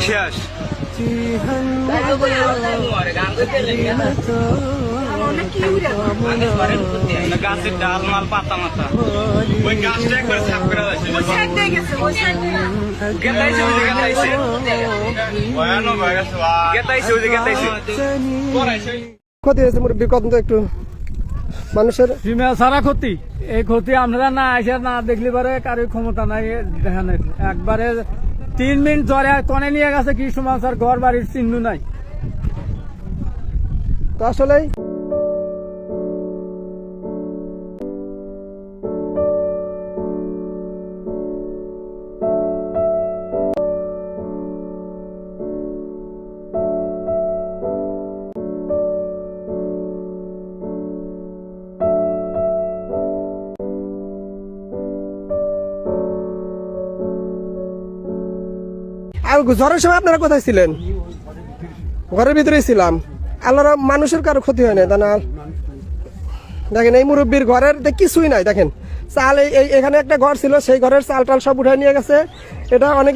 শেষ গাছের ডাল মাল পাতা মাতা ওই গাছটা একবার সাফ করে গেতাইছে ওই যে গেতাইছে ভয়ানক হয়ে গেছে গেতাইছে ওই যে গেতাইছে পড়াইছে হয়েছে মুরব্বী কত একটু মানুষের সীমা সারা ক্ষতি। এই ক্ষতি আপনারা না এসে না দেখলি পারে কারোর ক্ষমতা নাই দেখা নাই। একবারে তিন মিনিট জ্বরে কনে নিয়ে গেছে কি সমাজ আর ঘর বাড়ির চিহ্ন নাই। তো আসলেই ঝড়ের সময় আপনারা কোথায় ছিলেন? ঘরের ভিতরেই ছিলাম। আল্লাহর মানুষের কারও ক্ষতি হয় না তা দেখেন, এই মুরব্বীর ঘরের কিছুই নাই, দেখেন। চাল এই- এখানে একটা ঘর ছিল, সেই ঘরের চাল টাল সব উঠে নিয়ে গেছে। এটা অনেক